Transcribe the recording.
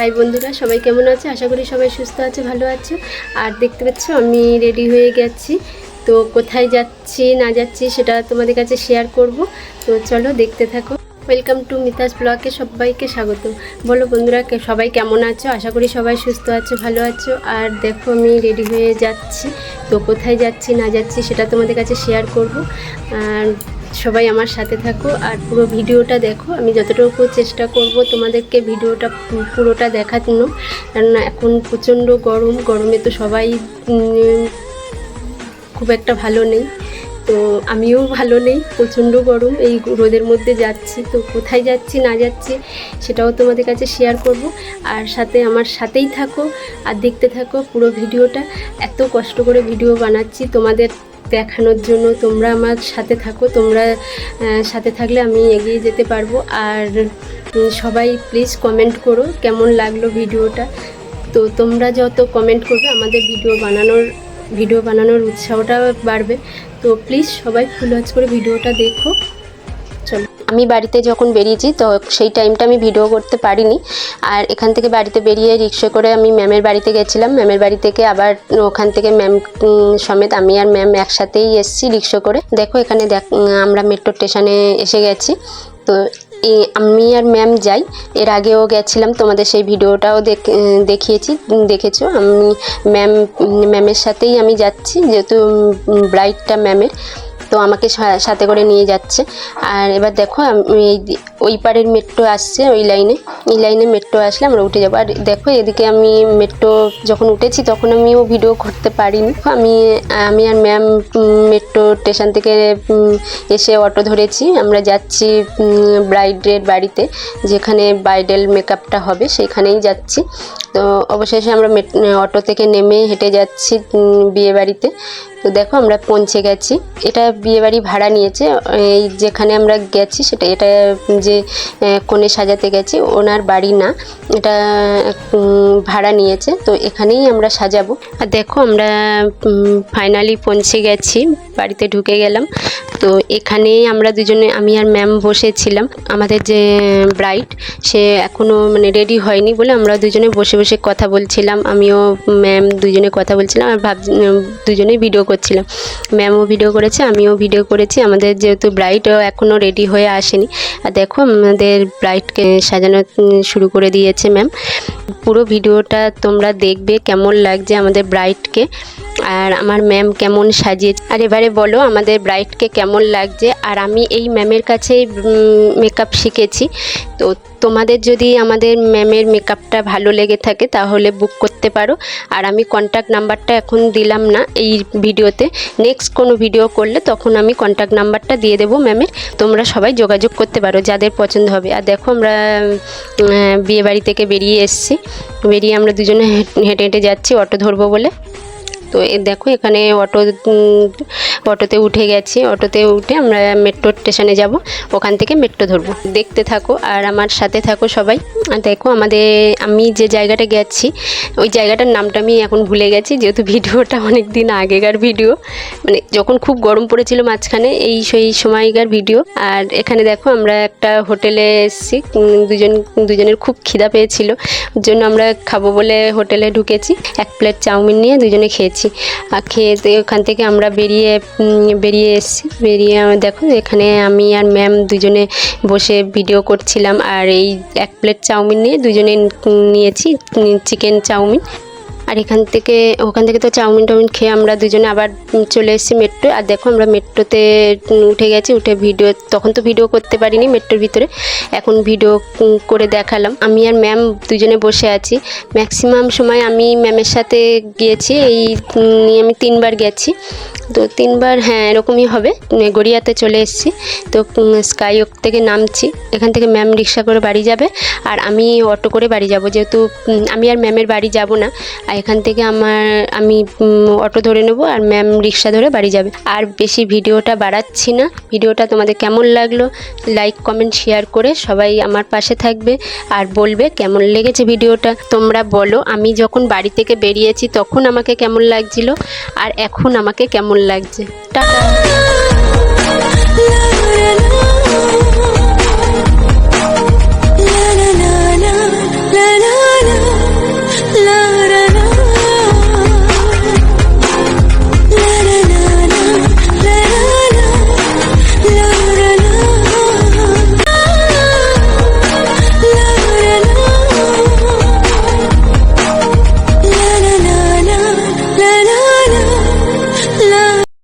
High বন্ধুরা, সবাই কেমন আছে? আশা করি সবাই সুস্থ আছে, ভালো আছে। আর দেখতে পাচ্ছ, আমি রেডি হয়ে গেছি। তো কোথায় যাচ্ছি, না যাচ্ছি, সেটা তোমাদের কাছে শেয়ার করব। তো চলো দেখতে থাকো। ওয়েলকাম টু মিতাস ব্লগে সবাইকে স্বাগত। বলো বন্ধুরা সবাই কেমন আছো? আশা করি সবাই সুস্থ আছো, ভালো আছো। আর দেখো, আমি রেডি হয়ে যাচ্ছি। তো কোথায় যাচ্ছি, না যাচ্ছি, সেটা তোমাদের কাছে শেয়ার করব। আর সবাই আমার সাথে থাকো আর পুরো ভিডিওটা দেখো। আমি যতটুকু চেষ্টা করব তোমাদেরকে ভিডিওটা পুরোটা দেখানো কারণ এখন প্রচণ্ড গরম, গরমে তো সবাই খুব একটা ভালো নেই। তো আমিও ভালো নেই, প্রচণ্ড গরম। এই রোদের মধ্যে যাচ্ছি। তো কোথায় যাচ্ছি, না যাচ্ছি, সেটাও তোমাদের কাছে শেয়ার করব। আর সাথে আমার সাথেই থাকো আর দেখতে থাকো পুরো ভিডিওটা। এত কষ্ট করে ভিডিও বানাচ্ছি। তোমাদের দেখানোর জন্য তোমরা আমার সাথে থাকো, তোমরা সাথে থাকলে আমি এগিয়ে যেতে পারব। আর সবাই প্লিজ কমেন্ট করো কেমন লাগল ভিডিওটা। তো তোমরা যত কমেন্ট করবে, আমাদের ভিডিও বানানোর ভিডিও বানানোর উৎসাহটা বাড়বে। তো প্লিজ সবাই ফুল করে ভিডিওটা দেখো। আমি বাড়িতে যখন বেরিয়েছি, তো সেই টাইমটা আমি ভিডিও করতে পারিনি। আর এখান থেকে বাড়িতে বেরিয়ে রিক্সা করে আমি ম্যামের বাড়িতে গেছিলাম। ম্যামের বাড়ি থেকে আবার ওখান থেকে ম্যাম সমেত আমি আর ম্যাম একসাথেই এসেছি রিক্সা করে। দেখো এখানে দেখ আমরা মেট্রো স্টেশনে এসে গেছি। তো আমি আর ম্যাম যাই। এর আগেও গেছিলাম, তোমাদের সেই ভিডিওটাও দেখ- দেখিয়েছি দেখেছ? আমি ম্যাম ম্যামের সাথেই আমি যাচ্ছি, যেহেতু ব্রাইডটা ম্যামের তো আমাকে সাথে করে নিয়ে যাচ্ছে। আর এবার দেখো, আমি ওই পারের মেট্রো আসছে ওই লাইনে এই লাইনে মেট্রো আসলে আমরা উঠে যাব। আর দেখো, এদিকে আমি মেট্রো যখন উঠেছি তখন আমিও ভিডিও করতে পারিনি। আমি আমি আর ম্যাম মেট্রো স্টেশন থেকে এসে অটো ধরেছি। আমরা যাচ্ছি ব্রাইডের বাড়িতে, যেখানে ব্রাইডাল মেকআপটা হবে, সেখানেই যাচ্ছি। তো অবশেষে আমরা অটো থেকে নেমে হেঁটে যাচ্ছি বিয়ে বাড়িতে তো দেখো আমরা পৌঁছে গেছি। এটা বিয়েবাড়ি ভাড়া নিয়েছে। এই যেখানে আমরা গেছি সেটা, এটা যে কোণে সাজাতে গেছি, ওনার বাড়ি না। এটা ভাড়া নিয়েছে। তো এখানেই আমরা সাজাবো। আর দেখো আমরা ফাইনালি পৌঁছে গেছি। বাড়িতে ঢুকে গেলাম। তো এখানেই আমরা দুজনে, আমি আর ম্যাম বসেছিলাম। আমাদের যে ব্রাইট সে এখনও মানে রেডি হয়নি বলে আমরা দুজনে বসে বসে কথা বলছিলাম। আমিও ম্যাম দুজনে কথা বলছিলাম আর ভাব দুজনেই ভিডিও করছিলাম। ম্যামও ভিডিও করেছে, আমিও ভিডিও করেছি। আমাদের যেহেতু ব্রাইডও এখনও রেডি হয়ে আসেনি। আর দেখো, আমাদের ব্রাইটকে সাজানো শুরু করে দিয়েছে ম্যাম পুরো ভিডিওটা তোমরা দেখবে, কেমন লাগছে আমাদের ব্রাইডকে আর আমার ম্যাম কেমন সাজিয়েছে আর এবারে বলো, আমাদের ব্রাইডকে কেমন লাগছে? আর আমি এই ম্যামের কাছেই মেকআপ শিখেছি। তো তোমাদের যদি আমাদের ম্যামের মেকআপটা ভালো লেগে থাকে, তাহলে বুক করতে পারো। আর আমি কন্ট্যাক্ট নাম্বারটা এখন দিলাম না এই ভিডিওতে। নেক্সট কোনো ভিডিও করলে, তখন আমি কন্ট্যাক্ট নাম্বারটা দিয়ে দেবো ম্যামের তোমরা সবাই যোগাযোগ করতে পারো, যাদের পছন্দ হবে। আর দেখো আমরা বিয়েবাড়ি থেকে বেরিয়ে এসেছি। বেরিয়ে আমরা দুজনে হেঁটে হেঁটে যাচ্ছি, অটো ধরবো বলে। তো দেখো এখানে অটো অটোতে উঠে গেছি। অটোতে উঠে আমরা মেট্রো স্টেশনে যাব। ওখান থেকে মেট্রো ধরবো। দেখতে থাকো আর আমার সাথে থাকো সবাই। দেখো আমাদের, আমি যে জায়গাটা গেছি, ওই জায়গাটার নামটা আমি এখন ভুলে গেছি, যেহেতু ভিডিওটা অনেক দিন আগেকার ভিডিও। মানে যখন খুব গরম পড়েছিল মাঝখানে, এই সেই সময়কার ভিডিও। আর এখানে দেখো আমরা একটা হোটেলে এসেছি দুজন, দুজনের খুব খিদা পেয়েছিল। জন্য আমরা খাব বলে হোটেলে ঢুকেছি। এক প্লেট চাউমিন নিয়ে দুজনে খেয়েছি। আর খেয়ে ওখান থেকে আমরা বেরিয়ে বেরিয়ে এসেছি। বেরিয়ে দেখো, এখানে আমি আর ম্যাম দুজনে বসে ভিডিও করছিলাম। আর এই এক প্লেট চাউমিন নিয়ে দুজনে নিয়েছি চিকেন চাউমিন। আর এখান থেকে, ওখান থেকে তো চাউমিন টাউমিন খেয়ে আমরা দুজনে আবার চলে এসেছি মেট্রো আর দেখো আমরা মেট্রোতে উঠে গেছি, উঠে ভিডিও তখন তো ভিডিও করতে পারিনি মেট্রোর ভিতরে। এখন ভিডিও করে দেখালাম। আমি আর ম্যাম দুজনে বসে আছি। ম্যাক্সিমাম সময় আমি ম্যামের সাথে গিয়েছি, এই নিয়ে আমি তিনবার গেছি। তো তিনবার হ্যাঁ এরকমই হবে। গড়িয়াতে চলে এসেছি। তো স্কাই ওক থেকে নামছি। এখান থেকে ম্যাম রিক্সা করে বাড়ি যাবে। আর আমি অটো করে বাড়ি যাব। যেহেতু আমি আর ম্যামের বাড়ি যাব না। আর এখান থেকে আমার, আমি অটো ধরে নেব আর ম্যাম রিক্সা ধরে বাড়ি যাবে। আর বেশি ভিডিওটা বাড়াচ্ছি না। ভিডিওটা তোমাদের কেমন লাগল, লাইক, কমেন্ট, শেয়ার করে সবাই আমার পাশে থাকবে আর বলবে কেমন লেগেছে ভিডিওটা। তোমরা বলো, আমি যখন বাড়ি থেকে বেরিয়েছি তখন আমাকে কেমন লাগছিল? আর এখন আমাকে কেমন লাগছে। টাটা।